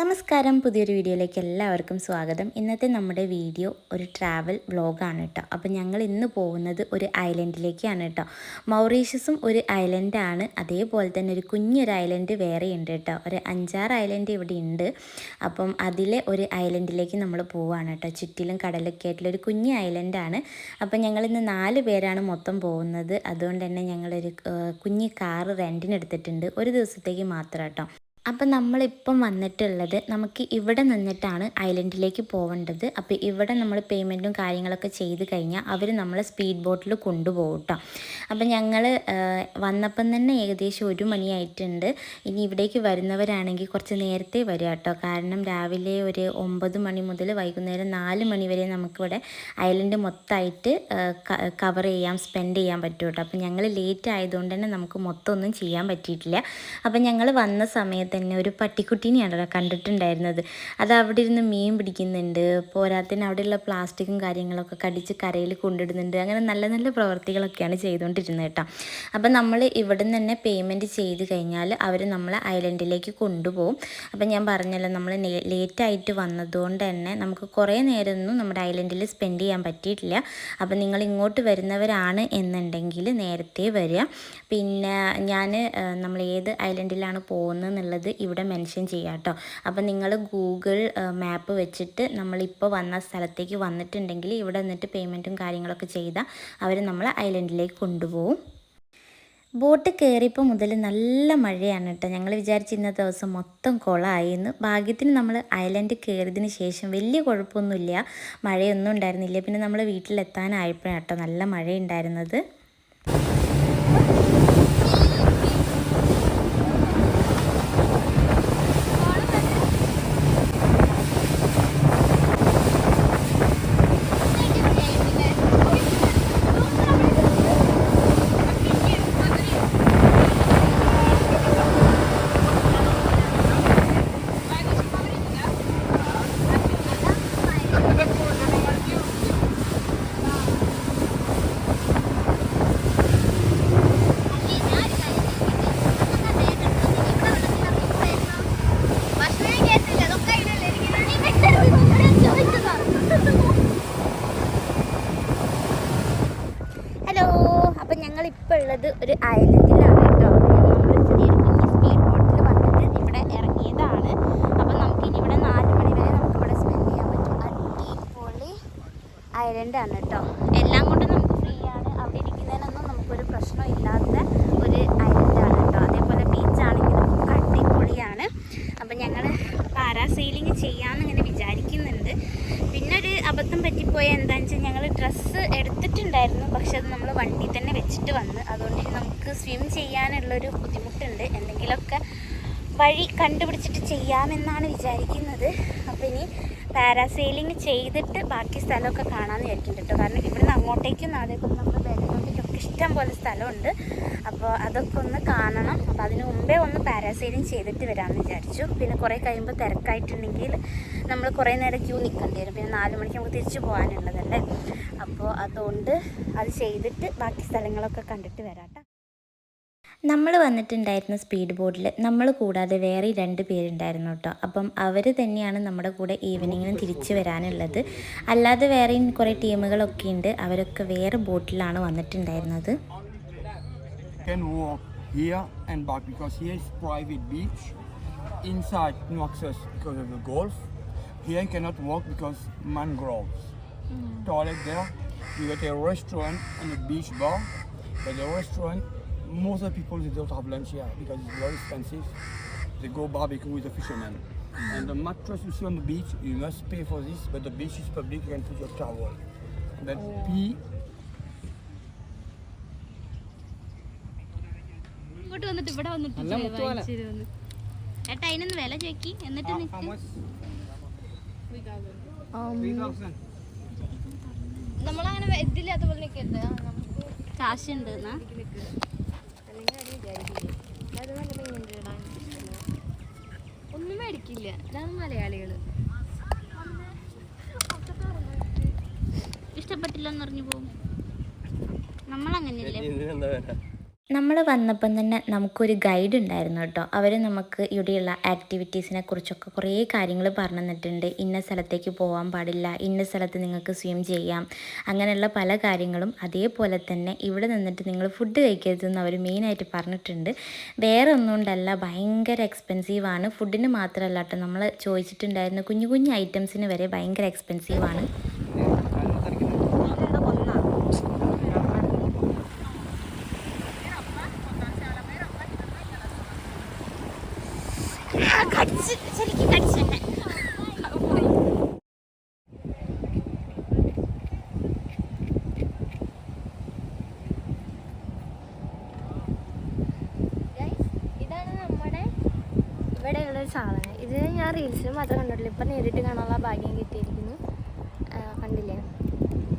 നമസ്കാരം. പുതിയൊരു വീഡിയോയിലേക്ക് എല്ലാവർക്കും സ്വാഗതം. ഇന്നത്തെ നമ്മുടെ വീഡിയോ ഒരു ട്രാവൽ വ്ളോഗാണ് കേട്ടോ അപ്പോൾ ഞങ്ങൾ ഇന്ന് പോകുന്നത് ഒരു ഐലൻഡിലേക്കാണ് കേട്ടോ മൗറീഷ്യസും ഒരു ഐലൻഡാണ് അതേപോലെ തന്നെ ഒരു കുഞ്ഞൊരു ഐലൻഡ് വേറെയുണ്ട് കേട്ടോ ഒരു അഞ്ചാറ് ഐലൻഡ് ഇവിടെ ഉണ്ട്. അപ്പം അതിലെ ഒരു ഐലൻഡിലേക്ക് നമ്മൾ പോവുകയാണ് കേട്ടോ ചുറ്റിലും കടലൊക്കെ ആയിട്ടുള്ള ഒരു കുഞ്ഞ് ഐലൻഡാണ് അപ്പം ഞങ്ങൾ ഇന്ന് നാല് പേരാണ് മൊത്തം പോകുന്നത്. അതുകൊണ്ട് തന്നെ ഞങ്ങളൊരു കുഞ്ഞ് കാറ് റെന്റിന് എടുത്തിട്ടുണ്ട്. ഒരു ദിവസത്തേക്ക് മാത്രം കേട്ടോ അപ്പം നമ്മളിപ്പം വന്നിട്ടുള്ളത് നമുക്ക് ഇവിടെ നിന്നിട്ടാണ് ഐലൻഡിലേക്ക് പോകേണ്ടത് അപ്പോൾ ഇവിടെ നമ്മൾ പേയ്മെന്റും കാര്യങ്ങളൊക്കെ ചെയ്ത് കഴിഞ്ഞാൽ അവർ നമ്മളെ സ്പീഡ് ബോട്ടിൽ കൊണ്ടുപോകും കേട്ടോ അപ്പം ഞങ്ങൾ വന്നപ്പം തന്നെ ഏകദേശം ഒരു മണിയായിട്ടുണ്ട്. ഇനി ഇവിടേക്ക് വരുന്നവരാണെങ്കിൽ കുറച്ച് നേരത്തെ വരിക കേട്ടോ കാരണം രാവിലെ ഒരു ഒമ്പത് മണി മുതൽ വൈകുന്നേരം നാല് മണി വരെ നമുക്കിവിടെ ഐലൻഡ് മൊത്തമായിട്ട് കവർ ചെയ്യാം സ്പെൻഡ് ചെയ്യാൻ പറ്റും കേട്ടോ അപ്പം ഞങ്ങൾ ലേറ്റ് ആയതുകൊണ്ട് തന്നെ നമുക്ക് മൊത്തം ഒന്നും ചെയ്യാൻ പറ്റിയിട്ടില്ല. അപ്പം ഞങ്ങൾ വന്ന സമയത്ത് തന്നെ ഒരു പട്ടിക്കുട്ടീനെയാണ് കേട്ടോ കണ്ടിട്ടുണ്ടായിരുന്നത്. അത് അവിടെ ഇരുന്ന് മീൻ പിടിക്കുന്നുണ്ട്. പോരാത്തിന് അവിടെയുള്ള പ്ലാസ്റ്റിക്കും കാര്യങ്ങളൊക്കെ കടിച്ച് കരയിൽ കൊണ്ടിടുന്നുണ്ട്. അങ്ങനെ നല്ല നല്ല പ്രവൃത്തികളൊക്കെയാണ് ചെയ്തുകൊണ്ടിരുന്നത് കേട്ടോ. അപ്പം നമ്മൾ ഇവിടെ നിന്ന് തന്നെ പേയ്മെന്റ് ചെയ്ത് കഴിഞ്ഞാൽ അവർ നമ്മളെ ഐലൻഡിലേക്ക് കൊണ്ടുപോകും. അപ്പം ഞാൻ പറഞ്ഞല്ലോ നമ്മൾ ലേറ്റായിട്ട് വന്നതുകൊണ്ട് തന്നെ നമുക്ക് കുറേ നേരമൊന്നും നമ്മുടെ ഐലൻഡിൽ സ്പെൻഡ് ചെയ്യാൻ പറ്റിയിട്ടില്ല. അപ്പം നിങ്ങൾ ഇങ്ങോട്ട് വരുന്നവരാണ് എന്നുണ്ടെങ്കിൽ നേരത്തെ വരിക. പിന്നെ ഞാൻ നമ്മൾ ഏത് ഐലൻഡിലാണ് പോകുന്നത് എന്നുള്ളത് ഇവിടെ മെൻഷൻ ചെയ്യാം കേട്ടോ അപ്പം നിങ്ങൾ ഗൂഗിൾ മാപ്പ് വെച്ചിട്ട് നമ്മളിപ്പോൾ വന്ന സ്ഥലത്തേക്ക് വന്നിട്ടുണ്ടെങ്കിൽ ഇവിടെ നിന്നിട്ട് പേയ്മെന്റും കാര്യങ്ങളൊക്കെ ചെയ്താൽ അവർ നമ്മളെ ഐലൻഡിലേക്ക് കൊണ്ടുപോകും. ബോട്ട് കയറിയപ്പോൾ മുതൽ നല്ല മഴയാണ് കേട്ടോ ഞങ്ങൾ വിചാരിച്ച ഇന്നത്തെ ദിവസം മൊത്തം കുളമായിരുന്നു ഭാഗ്യത്തിന് നമ്മൾ ഐലൻഡ് കയറിയതിന് ശേഷം വലിയ കുഴപ്പമൊന്നുമില്ല. മഴയൊന്നും ഉണ്ടായിരുന്നില്ല. പിന്നെ നമ്മൾ വീട്ടിലെത്താനായപ്പോഴാണ് കേട്ടോ നല്ല മഴ ഉണ്ടായിരുന്നത് ഹലോ അപ്പം ഞങ്ങൾ ഇപ്പോൾ ഉള്ളത് ഒരു ഐലൻഡിലാണ് കേട്ടോ നമ്മൾ ചെറിയൊരു കുഞ്ഞ് സ്പീഡ് ബോട്ടിൽ വന്നിട്ട് ഇവിടെ ഇറങ്ങിയതാണ് അപ്പം നമുക്ക് ഇനി ഇവിടെ നാല് മണി വരെ നമുക്ക് ഇവിടെ സ്പെൻഡ് ചെയ്യാൻ പറ്റും അടിപൊളി ഐലൻഡാണ് കേട്ടോ എല്ലാം കൊണ്ടും നമുക്ക് ഫ്രീ ആണ് അവിടെ ഇരിക്കുന്നതിനൊന്നും നമുക്കൊരു പ്രശ്നം ഇല്ലാത്ത ഒരു ഐലൻഡാണ് കേട്ടോ അതേപോലെ ബീച്ചാണെങ്കിലും ഒക്കെ അടിപൊളിയാണ് അപ്പം ഞങ്ങൾ പാരാസെയിലിംഗ് ചെയ്യാമെന്ന് ഇങ്ങനെ വിചാരിക്കുന്നുണ്ട് പിന്നെ ഒരു അബദ്ധം പറ്റിപ്പോയ എന്താണെന്ന് വെച്ചാൽ ഞങ്ങൾ ഡ്രസ്സ് എടുത്തിട്ടുണ്ടായിരുന്നു. പക്ഷെ അത് നമ്മൾ വണ്ടി തന്നെ വെച്ചിട്ട് വന്ന്. അതുകൊണ്ട് നമുക്ക് സ്വിം ചെയ്യാനുള്ളൊരു ബുദ്ധിമുട്ടുണ്ട്. എന്തെങ്കിലുമൊക്കെ വഴി കണ്ടുപിടിച്ചിട്ട് ചെയ്യാമെന്നാണ് വിചാരിക്കുന്നത്. അപ്പോൾ ഇനി പാരാസെയിലിംഗ് ചെയ്തിട്ട് ബാക്കി സ്ഥലമൊക്കെ കാണാമെന്ന് വിചാരിക്കുന്നുണ്ട് കേട്ടോ കാരണം ഇവിടുന്ന് അങ്ങോട്ടേക്കും നാളെ നമ്മൾ ഇഷ്ടം പോലെ സ്ഥലമുണ്ട്. അപ്പോൾ അതൊക്കെ ഒന്ന് കാണണം. അപ്പോൾ അതിന് മുമ്പേ ഒന്ന് പാരാസൈലിംഗ് ചെയ്തിട്ട് വരാമെന്ന് വിചാരിച്ചു. പിന്നെ കുറേ കഴിയുമ്പോൾ തിരക്കായിട്ടുണ്ടെങ്കിൽ നമ്മൾ കുറേ നേരം ക്യൂ നിൽക്കേണ്ടി വരും. പിന്നെ നാല് മണിക്ക് നമുക്ക് തിരിച്ചു പോകാനുള്ളതല്ലേ? അപ്പോൾ അതുകൊണ്ട് അത് ചെയ്തിട്ട് ബാക്കി സ്ഥലങ്ങളൊക്കെ കണ്ടിട്ട് വരാം. നമ്മൾ വന്നിട്ടുണ്ടായിരുന്ന സ്പീഡ് ബോട്ടിൽ നമ്മൾ കൂടാതെ വേറെ രണ്ട് പേരുണ്ടായിരുന്നു കേട്ടോ അപ്പം അവർ തന്നെയാണ് നമ്മുടെ കൂടെ ഈവനിങ്ങിന് തിരിച്ചു വരാനുള്ളത് അല്ലാതെ വേറെയും കുറേ ടീമുകളൊക്കെ ഉണ്ട് അവരൊക്കെ വേറെ ബോട്ടിലാണ് വന്നിട്ടുണ്ടായിരുന്നത് can walk here and back because here is private beach. Inside no access because of the golf. Here you cannot walk because mangroves. Toilet there. You get a restaurant and a beach bar. But the restaurant, most of the people they don't have lunch here because it's very expensive. They go barbecue with the fishermen. And the mattress you see on the beach, you must pay for this, but the beach is public, you can put your towel. But oh. ഇങ്ങോട്ട് വന്നിട്ട് ഇവിടെ വന്നിട്ട് വാങ്ങിച്ചിട്ട് വന്ന് ഏട്ടാ അതിനൊന്ന് വില ചോക്കി എന്നിട്ട് how, നിക്ക്. how much? ആം, 3000. നമ്മളങ്ങനെ ഇതില്ലാത്ത പോലെ നിൽക്കരുത് എന്നാ ഒന്നും മേടിക്കില്ല. ഇതാണ് മലയാളികൾ. ഇഷ്ടപ്പെട്ടില്ലെന്ന് പറഞ്ഞു പോകും. നമ്മളങ്ങനെയല്ലേ? നമ്മൾ വന്നപ്പം തന്നെ നമുക്കൊരു ഗൈഡ് ഉണ്ടായിരുന്നു കേട്ടോ. അവർ നമുക്ക് ഇവിടെയുള്ള ആക്ടിവിറ്റീസിനെ കുറിച്ചൊക്കെ കുറേ കാര്യങ്ങൾ പറഞ്ഞു തന്നിട്ടുണ്ട്. ഇന്ന സ്ഥലത്തേക്ക് പോകാൻ പാടില്ല ഇന്ന സ്ഥലത്ത് നിങ്ങൾക്ക് സ്വിം ചെയ്യാം അങ്ങനെയുള്ള പല കാര്യങ്ങളും അതേപോലെ തന്നെ ഇവിടെ നിന്നിട്ട് നിങ്ങൾ ഫുഡ് കഴിക്കരുതെന്ന് അവർ മെയിനായിട്ട് പറഞ്ഞിട്ടുണ്ട്. വേറെ ഒന്നുകൊണ്ടല്ല ഭയങ്കര എക്സ്പെൻസീവാണ് ഫുഡിന് മാത്രമല്ല കേട്ടോ നമ്മൾ ചോദിച്ചിട്ടുണ്ടായിരുന്ന കുഞ്ഞു കുഞ്ഞു ഐറ്റംസിന് വരെ ഭയങ്കര എക്സ്പെൻസീവാണ് ശരിക്കും കടിച്ചെന്നെ ഇതാണ് നമ്മുടെ ഇവിടെയുള്ള ഒരു സാധനം. ഇത് ഞാൻ റീൽസിൽ മാത്രം കണ്ടിട്ടില്ല ഇപ്പം നേരിട്ട് കാണാനുള്ള ഭാഗ്യം കിട്ടിയിരിക്കുന്നു. കണ്ടില്ലേ?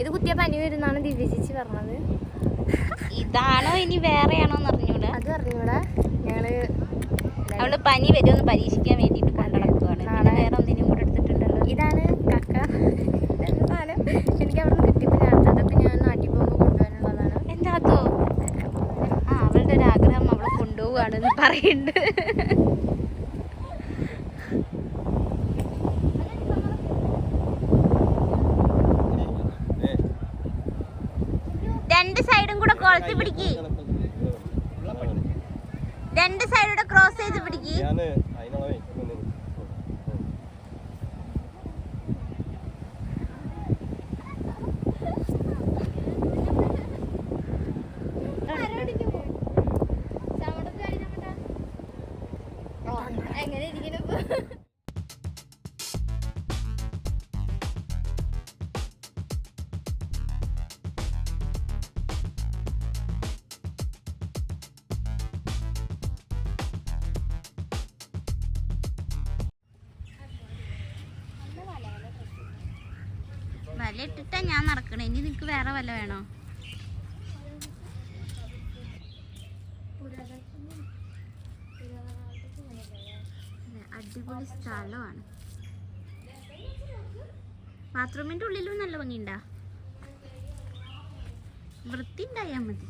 ഇത് കുത്തിയ പനി വരുന്നാണ് ദിവ്യ ചേച്ചി പറഞ്ഞത്. ഇതാണോ ഇനി വേറെയാണോന്ന് എന്ന് അറിഞ്ഞൂടാ. അത് അറിഞ്ഞൂടാ. ഞങ്ങൾ അവൾ പനി വരുമെന്ന് പരീക്ഷിക്കാൻ വേണ്ടിട്ട് കൊണ്ടുനടക്കുവാണ്. പിന്നെ. വേറെ എന്തിനും കൂടെ എടുത്തിട്ടുണ്ടല്ലോ. ഇതാണ് കക്ക. സാധനം എനിക്ക് അവിടെ നിന്ന് കിട്ടിയപ്പോൾ ഞാൻ അതൊക്കെ ഞാൻ നാട്ടിൽ പോകുമ്പോൾ കൊണ്ടുപോകാനുള്ളതാണ് എന്താ അതോ? ആ അവളുടെ ഒരു ആഗ്രഹം അവളെ കൊണ്ടുപോവുകയാണെന്ന് പറയുന്നുണ്ട് രണ്ട് സൈഡും കൂടെ കൊളത്തി പിടിക്ക്. രണ്ട് സൈഡൂടെ ക്രോസ് ചെയ്ത് പിടിക്ക്. വല ഇട്ടിട്ടാ ഞാൻ നടക്കണേ. ഇനി നിനക്ക് വേറെ വല്ല വേണോ? അടിപൊളി സ്ഥലമാണ്. ബാത്റൂമിന്റെ ഉള്ളിലും നല്ല ഭംഗിയുണ്ടാ. വൃത്തി ഉണ്ടായാ മതി.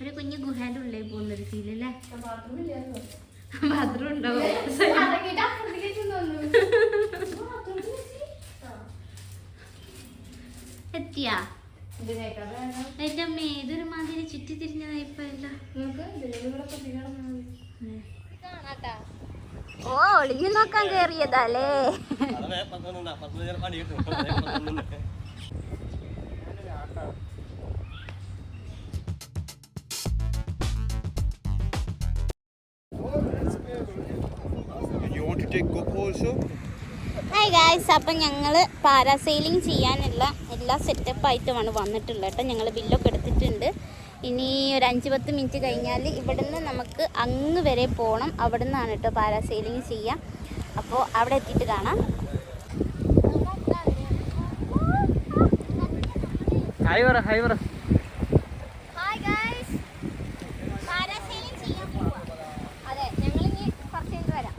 ഒരു കുഞ്ഞു ഗുഹേന്റെ ഉള്ളിൽ പോകുന്നൊരു ഫീലല്ലേ ബാത്റൂം മാതിരി ചുറ്റി തിരിഞ്ഞതായിപ്പല്ല ഓ ഒളിഞ്ഞു നോക്കാൻ കേറിയതല്ലേ ഗായ്സ് അപ്പം ഞങ്ങൾ പാരാസെയിലിംഗ് ചെയ്യാനുള്ള എല്ലാ സെറ്റപ്പ് ആയിട്ടുമാണ് വന്നിട്ടുള്ളത് കേട്ടോ. ഞങ്ങൾ ബില്ലൊക്കെ എടുത്തിട്ടുണ്ട്. ഇനി ഒരു അഞ്ച് പത്ത് മിനിറ്റ് കഴിഞ്ഞാൽ ഇവിടുന്ന് നമുക്ക് അങ്ങ് വരെ പോകണം അവിടെ നിന്നാണ് കേട്ടോ പാരാസെയിലിംഗ് ചെയ്യാം. അപ്പോൾ അവിടെ എത്തിയിട്ട് കാണാം. ഹൈവറ പറ ഹായ് പറ ഹായ് ഗൈസ് പാരാസെയിലിംഗ് ചെയ്യാൻ പോവാ അതെ ഞങ്ങൾ ഇനി കുറച്ച് കഴിഞ്ഞ് വരാം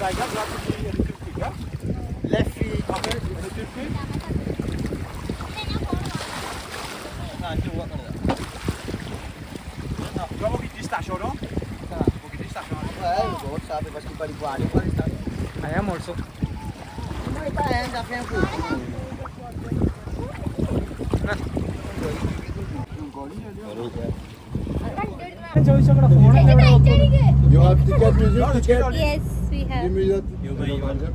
Like, like that, like to be a little bit, yeah? Left feet up a little bit. അഞ്ച് പോകാൻ Tu vas morir distachio, no? Morir distachio. I am also ചോദിച്ചോക്കടാ phone You have ticket, music ticket. Yes we have Give me we have. Limonata. Limonata.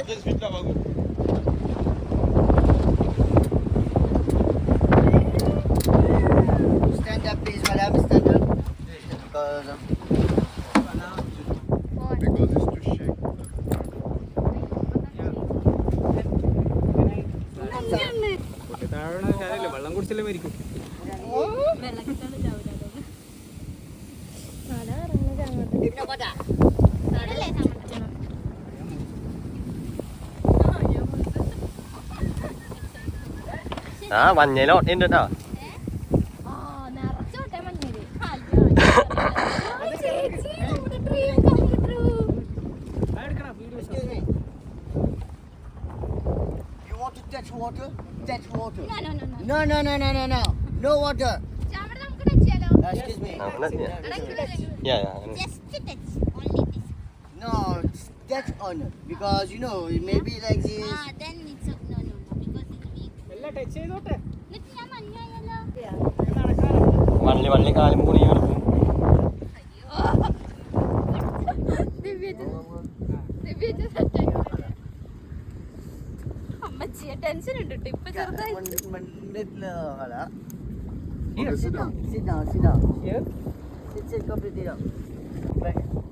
Stand up, please, madam. Stand up. Because um, Because it's too shake. വെള്ളം കുടിച്ചല്ലേ മരിക്കും ആ മഞ്ഞയിലോട്ടുണ്ട് കേട്ടോ excuse me. You want to touch water? Touch water. No, no, no, no. No, no, no, no, no, no. No water. അവിടെ നമുക്ക് touch ചെയ്യാലോ? Uh, excuse me. യാ യാ അങ്ങനെ. Just touch. Only this. No, touch on it because you know it may be like this. Ah, then it's a- no, no, no, because it's weak. എല്ലാം touch ചെയ്തോട്ടെ എന്നിട്ട് ഞാൻ മഞ്ഞായല്ലോ. വള്ളി വള്ളി കാലും പുണി കിടക്കും അമ്മച്ചിയെ ടെൻഷൻ ഉണ്ട് ട്ടോ. ഇപ്പൊ ചെറുതായി uh.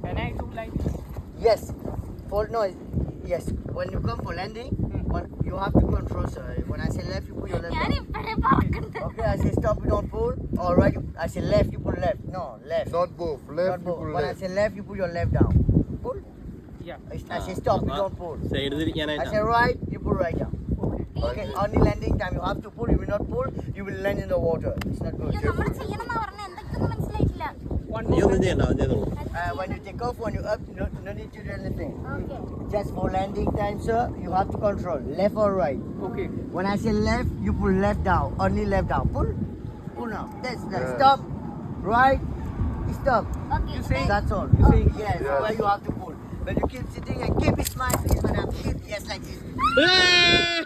Can I do like Yes. For no, yes. When you come for landing, you have to control, sir. When I say left, you put your left. ഞാൻ down. ഇപ്പഴേ പറക്കണത് Okay, I say stop, you don't pull. All right, you- I say left, you pull left. No, left. Not both. Left, Not both. people When I left. say left, you put your left down. Pull. Yeah. I, I say stop, you don't pull. Side I തിരിക്കാനായിട്ടാ say right, you pull right down. Okay, only landing time you have to pull. You will not pull, you will land in the water. It's not good. നമ്മൾ ചെയ്യണമെന്നാ പറഞ്ഞ എന്തൊക്കെയൊന്നും മനസ്സിലായിട്ടില്ല നീ ഒന്നും ചെയ്യണ്ട അവൻ ചെയ്തോളൂ uh, when you take off, when you up, no, no need to do anything. Okay. Just for landing time, sir, you have to control left or right. Okay. When I say left, you pull left down, only left down. Pull, pull now. That's that. Yeah. Stop, right, stop. Okay. You say that's all. You say yes, Yes. where you have to pull. But you keep sitting and keep it smile, please, madam. Keep yes like this.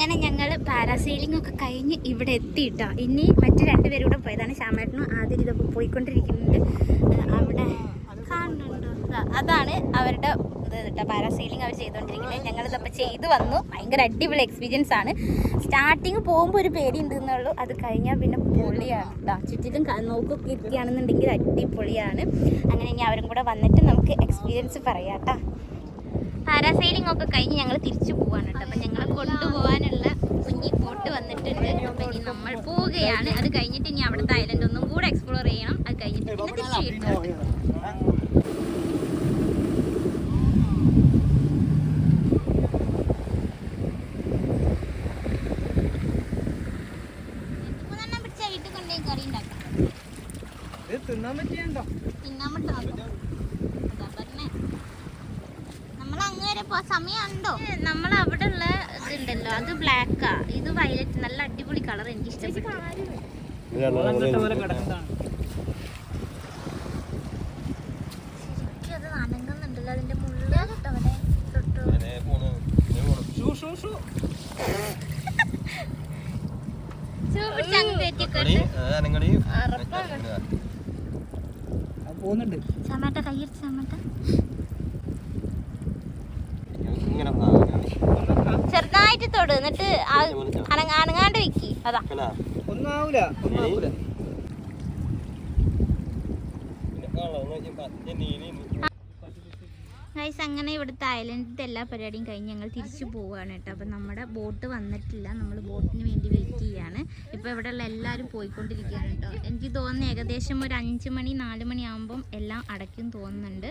അങ്ങനെ ഞങ്ങൾ parasailing ഒക്കെ കഴിഞ്ഞ് ഇവിടെ എത്തിയിട്ടോ. ഇനി മറ്റു രണ്ടുപേരും കൂടെ പോയതാണ് ശ്യാമേട്ടനും ആദ്യം ഇതൊക്കെ പോയിക്കൊണ്ടിരിക്കുന്നുണ്ട്. അവിടെ അതാണ് അവരുടെ കേട്ടോ പാരാസൈലിംഗ് അവർ ചെയ്തുകൊണ്ടിരിക്കുന്നത് ഞങ്ങളിതപ്പോൾ ചെയ്തു വന്നു. ഭയങ്കര അടിപൊളി എക്സ്പീരിയൻസ് ആണ്. സ്റ്റാർട്ടിങ് പോകുമ്പോൾ ഒരു പേടി ഉണ്ടെന്നുള്ളൂ അത് കഴിഞ്ഞാൽ പിന്നെ പൊളിയാണ്. കേട്ടോ ചുറ്റിലും നോക്കുകയാണെന്നുണ്ടെങ്കിൽ അടിപൊളിയാണ്. അങ്ങനെ ഇനി അവരും കൂടെ വന്നിട്ട് നമുക്ക് എക്സ്പീരിയൻസ് പറയാം കേട്ടോ. പാരാസൈലിംഗ് ഒക്കെ കഴിഞ്ഞ് ഞങ്ങൾ തിരിച്ചു പോവാണ് കേട്ടോ. അപ്പം ഞങ്ങളെ കൊണ്ടുപോകാനുള്ള കുഞ്ഞി ബോട്ട് വന്നിട്ടുണ്ട്. അപ്പം ഇനി നമ്മൾ പോവുകയാണ്. അത് കഴിഞ്ഞിട്ട് ഇനി അവിടുത്തെ ഐലൻഡ് ഒന്നും കൂടെ എക്സ്പ്ലോർ ചെയ്യണം. അത് കഴിഞ്ഞിട്ട് പിന്നെ തിരിച്ചു വീട്ടിലോട്ട് വീട്ടിൽ കൊണ്ടുപോയി കറി ഉണ്ടാക്കാം ഇത് തിന്നാൻ പറ്റിയുണ്ടോ തിന്നാൻ പറ്റും അതാ പറഞ്ഞേ നമ്മൾ അങ്ങേരെ പോ സമയമുണ്ടോ നമ്മൾ അവിടെ ഉള്ള ഇതുണ്ടല്ലോ അത് ബ്ലാക്കാ ഇത് വയലറ്റ് നല്ല അടിപൊളി കളർ എനിക്ക് ഇഷ്ടപ്പെട്ടു. ശരിക്കും അത് അനങ്ങുന്നുണ്ടല്ലോ അതിന്റെ മുള്ള അവിടെ തൊട്ടു. ഷൂ ഷൂ തൊട്. എന്നിട്ട് അനങ്ങാണ്ട് വെക്കി. അതാ. ഒന്നാവൂല. ഗൈസ് അങ്ങനെ ഇവിടുത്തെ ഐലൻഡിന്റെ എല്ലാ പരിപാടിയും കഴിഞ്ഞ് ഞങ്ങൾ തിരിച്ചു പോവുകയാണ് കേട്ടോ. അപ്പം നമ്മുടെ ബോട്ട് വന്നിട്ടില്ല. നമ്മൾ ബോട്ടിന് വേണ്ടി വെയിറ്റ് ചെയ്യാണ്. ഇപ്പോൾ ഇവിടെയുള്ള എല്ലാവരും പോയിക്കൊണ്ടിരിക്കുകയാണ് കേട്ടോ. എനിക്ക് തോന്നുന്നു ഏകദേശം ഒരു അഞ്ച് മണി നാല് മണി ആകുമ്പം എല്ലാം അടയ്ക്കും തോന്നുന്നുണ്ട്.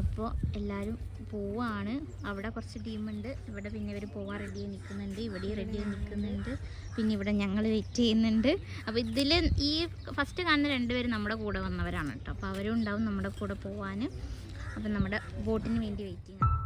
അപ്പോൾ എല്ലാവരും പോവാണ്. അവിടെ കുറച്ച് ടീമുണ്ട്. ഇവിടെ പിന്നെ ഇവർ പോവാൻ റെഡി നിൽക്കുന്നുണ്ട്. ഇവിടെ റെഡി നിൽക്കുന്നുണ്ട്. പിന്നെ ഇവിടെ ഞങ്ങൾ വെയിറ്റ് ചെയ്യുന്നുണ്ട്. അപ്പോൾ ഇതിൽ ഈ ഫസ്റ്റ് കാണുന്ന രണ്ടുപേരും നമ്മുടെ കൂടെ വന്നവരാണ് കേട്ടോ. അപ്പോൾ അവരും ഉണ്ടാവും നമ്മുടെ കൂടെ പോവാൻ അപ്പം നമ്മുടെ ബോട്ടിന് വേണ്ടി വെയിറ്റ് ആണ്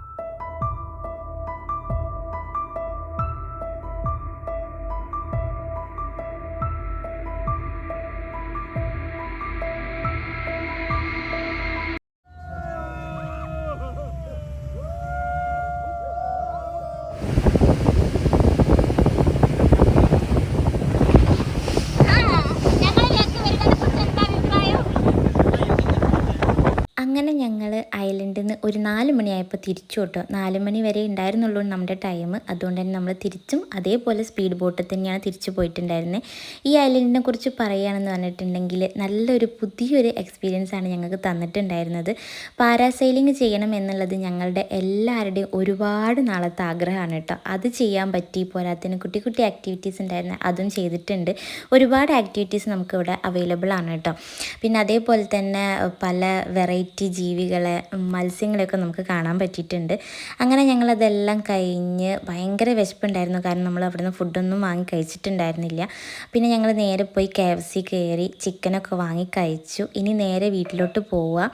അങ്ങനെ ഞങ്ങൾ ഐലൻഡിൽ നിന്ന് ഒരു നാല് മണിയായപ്പോൾ തിരിച്ചു കേട്ടോ നാല് മണി വരെ ഉണ്ടായിരുന്നുള്ളൂ നമ്മുടെ ടൈം അതുകൊണ്ട് തന്നെ നമ്മൾ തിരിച്ചും അതേപോലെ സ്പീഡ് ബോട്ടിൽ തന്നെയാണ് തിരിച്ചു പോയിട്ടുണ്ടായിരുന്നത് ഈ ഐലൻഡിനെ കുറിച്ച് പറയുകയാണെന്ന് പറഞ്ഞിട്ടുണ്ടെങ്കിൽ നല്ലൊരു പുതിയൊരു എക്സ്പീരിയൻസ് ആണ് ഞങ്ങൾക്ക് തന്നിട്ടുണ്ടായിരുന്നത്. പാരാസൈലിംഗ് ചെയ്യണം എന്നുള്ളത് ഞങ്ങളുടെ എല്ലാവരുടെയും ഒരുപാട് നാളത്തെ ആഗ്രഹമാണ് കേട്ടോ. അത് ചെയ്യാൻ പറ്റി പോരാത്തിന് കുട്ടി കുട്ടി ആക്ടിവിറ്റീസ് ഉണ്ടായിരുന്നു അതും ചെയ്തിട്ടുണ്ട്. ഒരുപാട് ആക്ടിവിറ്റീസ് നമുക്കിവിടെ അവൈലബിൾ ആണ് കേട്ടോ. പിന്നെ അതേപോലെ തന്നെ പല വെറൈറ്റി ജീവികളെ മത്സ്യങ്ങളെയൊക്കെ നമുക്ക് കാണാൻ പറ്റിയിട്ടുണ്ട്. അങ്ങനെ ഞങ്ങളതെല്ലാം കഴിഞ്ഞ് ഭയങ്കര വിശപ്പുണ്ടായിരുന്നു. കാരണം നമ്മൾ അവിടെ അവിടുന്ന് ഫുഡൊന്നും വാങ്ങി കഴിച്ചിട്ടുണ്ടായിരുന്നില്ല. പിന്നെ ഞങ്ങൾ നേരെ പോയി കെ എഫ് സി കയറി ചിക്കനൊക്കെ വാങ്ങി കഴിച്ചു. ഇനി നേരെ വീട്ടിലോട്ട് പോവുക.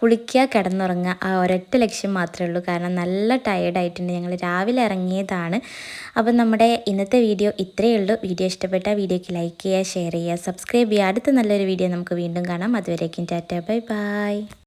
കുളിക്കുക കിടന്നുറങ്ങുക. ആ ഒരൊറ്റ ലക്ഷ്യം മാത്രമേ ഉള്ളൂ. കാരണം നല്ല ടയേർഡായിട്ടുണ്ട് ഞങ്ങൾ രാവിലെ ഇറങ്ങിയതാണ്. അപ്പം നമ്മുടെ ഇന്നത്തെ വീഡിയോ ഇത്രയേ ഉള്ളൂ. വീഡിയോ ഇഷ്ടപ്പെട്ട വീഡിയോയ്ക്ക് ലൈക്ക് ചെയ്യുക ഷെയർ ചെയ്യുക സബ്സ്ക്രൈബ് ചെയ്യുക. അടുത്ത നല്ലൊരു വീഡിയോ നമുക്ക് വീണ്ടും കാണാം. അതുവരേക്കും ടാറ്റ. Bye bye.